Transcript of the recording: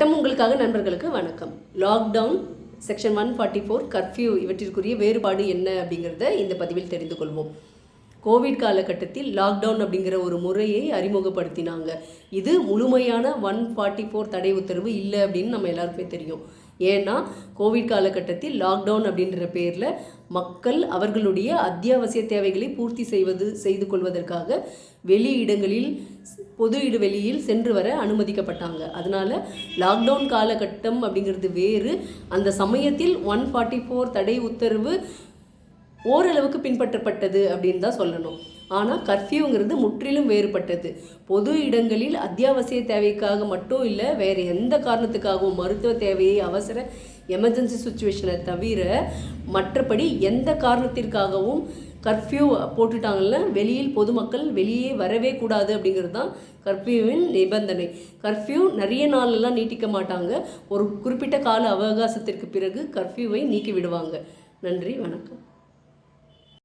சட்டம் உங்களுக்காக நண்பர்களுக்கு வணக்கம். Lockdown section one forty four curfew இவற்றிற்குரிய வேறுபாடு என்ன அப்படிங்கிறத இந்த பதிவில் தெரிந்து கொள்வோம். கோவிட் காலகட்டத்தில் லாக்டவுன் அப்படிங்கிற ஒரு முறையை அறிமுகப்படுத்தினாங்க. இது முழுமையான ஒன் ஃபார்ட்டி ஃபோர் தடை உத்தரவு இல்லை அப்படின்னு நம்ம எல்லாருக்குமே தெரியும். ஏன்னா கோவிட் காலகட்டத்தில் லாக்டவுன் அப்படின்ற பேரில் மக்கள் அவர்களுடைய அத்தியாவசிய தேவைகளை பூர்த்தி செய்வது செய்து கொள்வதற்காக வெளி இடங்களில் பொது இடுவெளியில் சென்று வர அனுமதிக்கப்பட்டாங்க. அதனால் லாக்டவுன் காலகட்டம் அப்படிங்கிறது வேறு. அந்த சமயத்தில் ஒன் ஃபார்ட்டி ஃபோர் தடை உத்தரவு ஓரளவுக்கு பின்பற்றப்பட்டது அப்படின்னு தான் சொல்லணும். ஆனால் கர்ஃப்யூங்கிறது முற்றிலும் வேறுபட்டது. பொது இடங்களில் அத்தியாவசிய தேவைக்காக மட்டும் இல்லை வேறு எந்த காரணத்துக்காகவும் மருத்துவ தேவையை அவசர எமர்ஜென்சி சுச்சுவேஷனை தவிர மற்றபடி எந்த காரணத்திற்காகவும் கர்ஃப்யூ போட்டுட்டாங்கல்ல வெளியில் பொதுமக்கள் வெளியே வரவே கூடாது அப்படிங்கிறது தான் கர்ஃப்யூவின் நிபந்தனை. கர்ஃப்யூ நிறைய நாளெல்லாம் நீட்டிக்க மாட்டாங்க. ஒரு குறிப்பிட்ட கால அவகாசத்திற்கு பிறகு கர்ஃப்யூவை நீக்கி விடுவாங்க. நன்றி வணக்கம்.